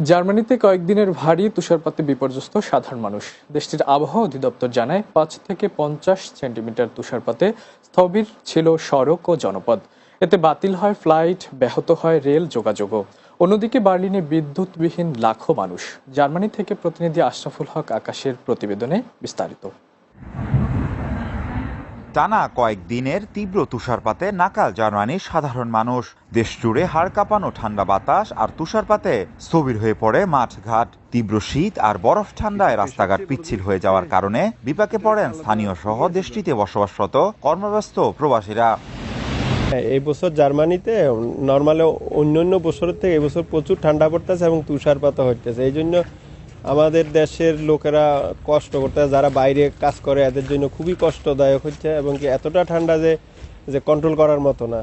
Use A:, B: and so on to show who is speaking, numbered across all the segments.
A: জার্মানিতে কয়েকদিনের ভারী তুষারপাতে বিপর্যস্ত সাধারণ মানুষ। দেশটির আবহাওয়া অধিদপ্তর জানায়, পাঁচ থেকে পঞ্চাশ সেন্টিমিটার তুষারপাতে স্থবির ছিল সড়ক ও জনপদ। এতে বাতিল হয় ফ্লাইট, ব্যাহত হয় রেল যোগাযোগও। অন্যদিকে বার্লিনে বিদ্যুৎবিহীন লাখো মানুষ। জার্মানি থেকে প্রতিনিধি আশরাফুল হক আকাশের প্রতিবেদনে বিস্তারিত।
B: টানা কয়েকদিনের তীব্র তুষারপাতে নাকাল জার্মানির সাধারণ মানুষ। দেশ জুড়ে হাড় কাঁপানো ঠান্ডা বাতাস আর তুষারপাতে স্থবির হয়ে পড়ে মাঠঘাট। তীব্র শীত আর বরফ ঠান্ডায় রাস্তাঘাট পিচ্ছিল হয়ে যাওয়ার কারণে বিপাকে পড়েন স্থানীয় সহ দেশটিতে বসবাসরত কর্মব্যস্ত প্রবাসীরা।
C: এই বছর জার্মানিতে নর্মালে অন্য অন্য বছরের থেকে এবছর প্রচুর ঠান্ডা পড়তেছে এবং তুষারপাত হইতেছে। এই জন্য আমাদের দেশের লোকেরা কষ্ট করতে যারা বাইরে কাজ করে এদের জন্য খুবই কষ্টদায়ক হচ্ছে এবং কি এতটা ঠান্ডা যে যে কন্ট্রোল করার মতো না।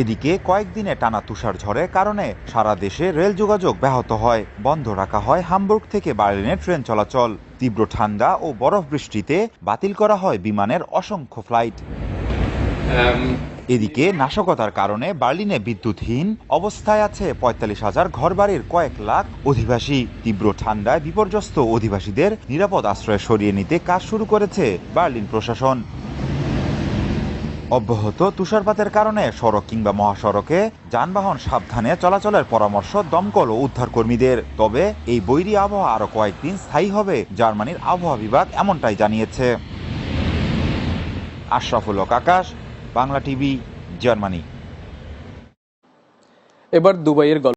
B: এদিকে কয়েকদিনে টানা তুষার ঝড়ের কারণে সারা দেশে রেল যোগাযোগ ব্যাহত হয়। বন্ধ রাখা হয় হামবুর্গ থেকে বার্লিনে ট্রেন চলাচল। তীব্র ঠান্ডা ও বরফ বৃষ্টিতে বাতিল করা হয় বিমানের অসংখ্য ফ্লাইট। এদিকে নাশকতার কারণে বার্লিনে বিদ্যুৎহীন অবস্থায় আছে পঁয়তাল্লিশ হাজার ঘরবাড়ির কয়েক লাখ অধিবাসী। তীব্র ঠান্ডায় বিপর্যস্ত অধিবাসীদের নিরাপদ আশ্রয় সরিয়ে নিতে কাজ শুরু করেছে বার্লিন প্রশাসন। অব্যাহত তুষারপাতের কারণে সড়ক কিংবা মহাসড়কে যানবাহন সাবধানে চলাচলের পরামর্শ দমকল ও উদ্ধারকর্মীদের। তবে এই বৈরী আবহাওয়া আরও কয়েকদিন স্থায়ী হবে, জার্মানির আবহাওয়া বিভাগ এমনটাই জানিয়েছে। Ashraful Akash Bangla TV Germany.
A: এবার দুবাইয়ের গল্প।